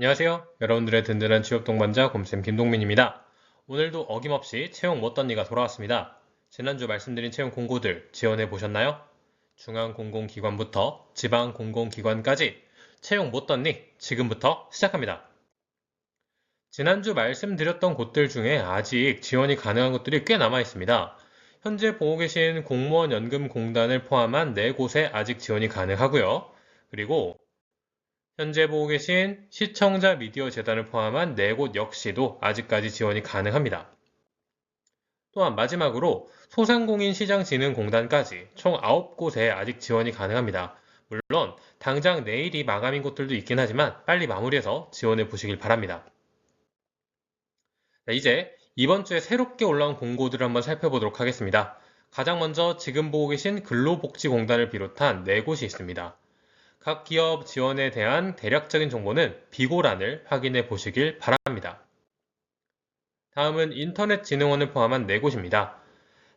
안녕하세요. 여러분들의 든든한 취업 동반자 곰쌤 김동민입니다. 오늘도 어김없이 채용 못던니가 돌아왔습니다. 지난주 말씀드린 채용 공고들 지원해 보셨나요? 중앙공공기관부터 지방공공기관까지 채용 못던니 지금부터 시작합니다. 지난주 말씀드렸던 곳들 중에 아직 지원이 가능한 곳들이 꽤 남아 있습니다. 현재 보고 계신 공무원 연금공단을 포함한 4곳에 아직 지원이 가능하고요. 그리고 현재 보고 계신 시청자 미디어 재단을 포함한 4곳 역시도 아직까지 지원이 가능합니다. 또한 마지막으로 소상공인 시장진흥공단까지 총 9곳에 아직 지원이 가능합니다. 물론 당장 내일이 마감인 곳들도 있긴 하지만 빨리 마무리해서 지원해 보시길 바랍니다. 자, 이제 이번 주에 새롭게 올라온 공고들을 한번 살펴보도록 하겠습니다. 가장 먼저 지금 보고 계신 근로복지공단을 비롯한 4곳이 있습니다. 각 기업 지원에 대한 대략적인 정보는 비고란을 확인해 보시길 바랍니다. 다음은 인터넷진흥원을 포함한 4곳입니다.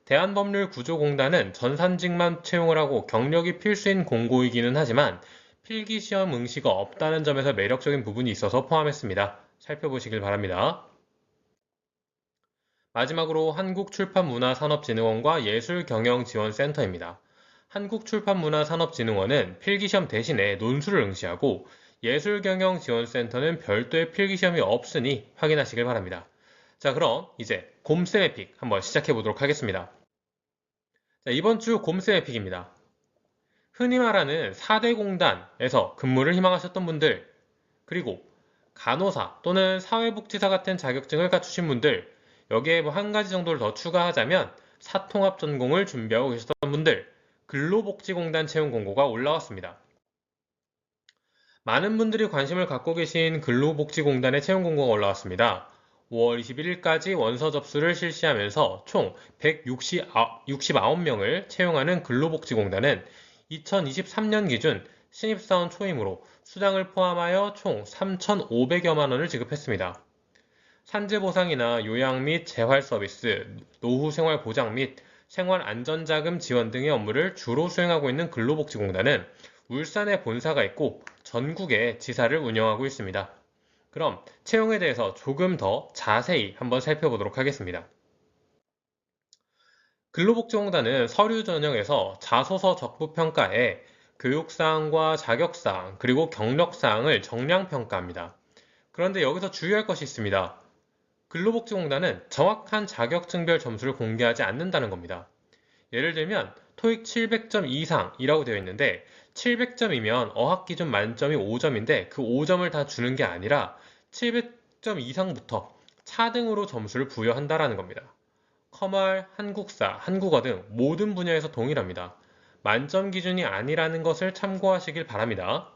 대한법률구조공단은 전산직만 채용을 하고 경력이 필수인 공고이기는 하지만 필기시험 응시가 없다는 점에서 매력적인 부분이 있어서 포함했습니다. 살펴보시길 바랍니다. 마지막으로 한국출판문화산업진흥원과 예술경영지원센터입니다. 한국출판문화산업진흥원은 필기시험 대신에 논술을 응시하고 예술경영지원센터는 별도의 필기시험이 없으니 확인하시길 바랍니다. 자 그럼 이제 곰쌤의 픽 한번 시작해 보도록 하겠습니다. 자, 이번 주 곰쌤의 픽입니다. 흔히 말하는 4대 공단에서 근무를 희망하셨던 분들 그리고 간호사 또는 사회복지사 같은 자격증을 갖추신 분들 여기에 뭐 한 가지 정도를 더 추가하자면 사통합 전공을 준비하고 계셨던 분들 근로복지공단 채용 공고가 올라왔습니다. 많은 분들이 관심을 갖고 계신 근로복지공단의 채용 공고가 올라왔습니다. 5월 21일까지 원서 접수를 실시하면서 총 169명을 채용하는 근로복지공단은 2023년 기준 신입사원 초임으로 수당을 포함하여 총 3,500여만 원을 지급했습니다. 산재 보상이나 요양 및 재활 서비스, 노후 생활 보장 및 생활안전자금 지원 등의 업무를 주로 수행하고 있는 근로복지공단은 울산에 본사가 있고 전국에 지사를 운영하고 있습니다. 그럼 채용에 대해서 조금 더 자세히 한번 살펴보도록 하겠습니다. 근로복지공단은 서류 전형에서 자소서 적부평가에 교육사항과 자격사항 그리고 경력사항을 정량평가합니다. 그런데 여기서 주의할 것이 있습니다. 근로복지공단은 정확한 자격증별 점수를 공개하지 않는다는 겁니다. 예를 들면 토익 700점 이상이라고 되어 있는데 700점이면 어학기준 만점이 5점인데 그 5점을 다 주는 게 아니라 700점 이상부터 차등으로 점수를 부여한다라는 겁니다. 커말, 한국사, 한국어 등 모든 분야에서 동일합니다. 만점 기준이 아니라는 것을 참고하시길 바랍니다.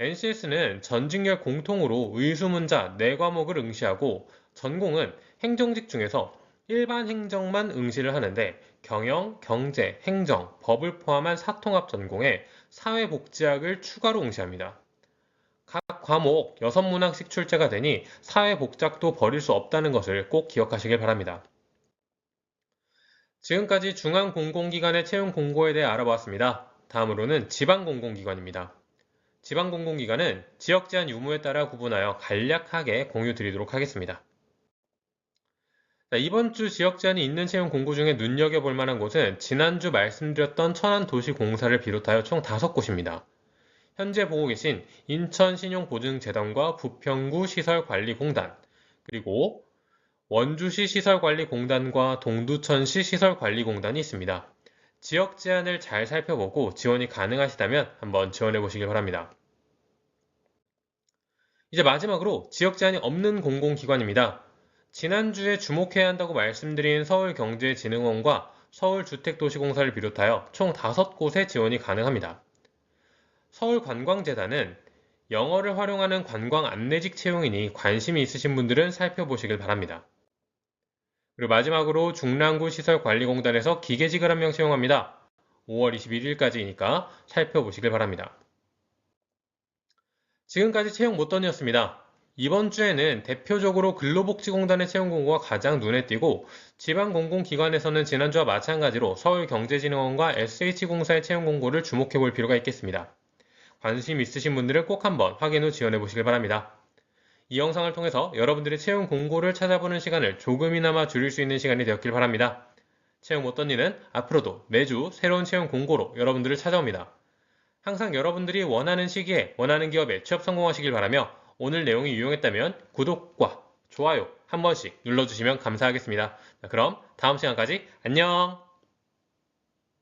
NCS는 전직열 공통으로 의수문자 4과목을 응시하고 전공은 행정직 중에서 일반 행정만 응시를 하는데 경영, 경제, 행정, 법을 포함한 사통합 전공에 사회복지학을 추가로 응시합니다. 각 과목 6문항씩 출제가 되니 사회복작도 버릴 수 없다는 것을 꼭 기억하시길 바랍니다. 지금까지 중앙공공기관의 채용 공고에 대해 알아보았습니다. 다음으로는 지방공공기관입니다. 지방공공기관은 지역 제한 유무에 따라 구분하여 간략하게 공유 드리도록 하겠습니다. 이번 주 지역 제한이 있는 채용 공고 중에 눈여겨볼 만한 곳은 지난주 말씀드렸던 천안 도시공사를 비롯하여 총 5곳입니다. 현재 보고 계신 인천신용보증재단과 부평구 시설관리공단, 그리고 원주시 시설관리공단과 동두천시 시설관리공단이 있습니다. 지역 제한을 잘 살펴보고 지원이 가능하시다면 한번 지원해 보시길 바랍니다. 이제 마지막으로 지역 제한이 없는 공공기관입니다. 지난주에 주목해야 한다고 말씀드린 서울경제진흥원과 서울주택도시공사를 비롯하여 총 5곳의 지원이 가능합니다. 서울관광재단은 영어를 활용하는 관광 안내직 채용이니 관심이 있으신 분들은 살펴보시길 바랍니다. 그리고 마지막으로 중랑구 시설관리공단에서 기계직을 한 명 채용합니다. 5월 21일까지이니까 살펴보시길 바랍니다. 지금까지 채용 못던이었습니다. 이번 주에는 대표적으로 근로복지공단의 채용 공고가 가장 눈에 띄고 지방공공기관에서는 지난주와 마찬가지로 서울경제진흥원과 SH공사의 채용 공고를 주목해 볼 필요가 있겠습니다. 관심 있으신 분들은 꼭 한번 확인 후 지원해 보시길 바랍니다. 이 영상을 통해서 여러분들의 채용 공고를 찾아보는 시간을 조금이나마 줄일 수 있는 시간이 되었길 바랍니다. 채용 어떤 이는 앞으로도 매주 새로운 채용 공고로 여러분들을 찾아옵니다. 항상 여러분들이 원하는 시기에 원하는 기업에 취업 성공하시길 바라며 오늘 내용이 유용했다면 구독과 좋아요 한 번씩 눌러주시면 감사하겠습니다. 그럼 다음 시간까지 안녕!